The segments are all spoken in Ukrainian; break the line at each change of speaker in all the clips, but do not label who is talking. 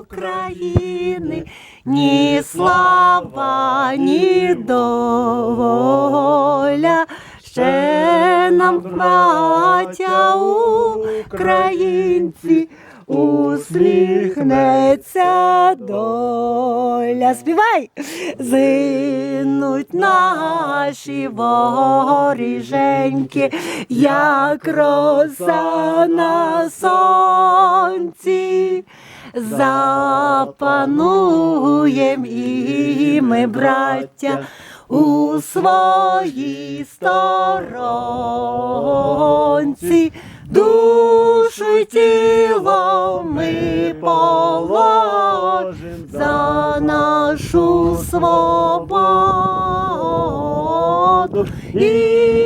України, ні слава, ні доля. Ще нам, браття українці, усміхнеться доля. Співай! Зинуть наші воріженьки, як роса на сонці. Запануєм і ми, браття, у своїй сторонці. Душу тіло ми положим за нашу свободу і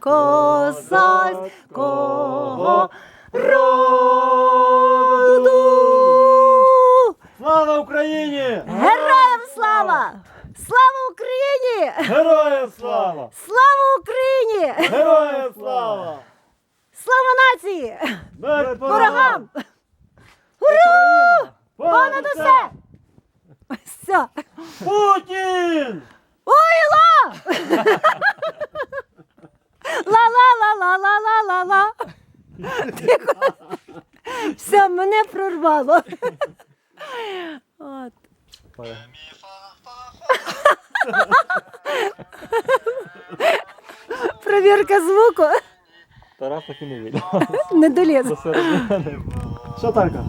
козацького роду.
Слава Україні!
Героям слава! Слава Україні!
Героям слава!
Слава Україні!
Героям слава!
Слава нації!
Смерть
Ворогам!
Ура!
Понад усе! Все!
Путін!
Ой, Все, мене прорвало. От. Провірка звуку
Тарас так і не вийде.
не доліз.
Що Тарка?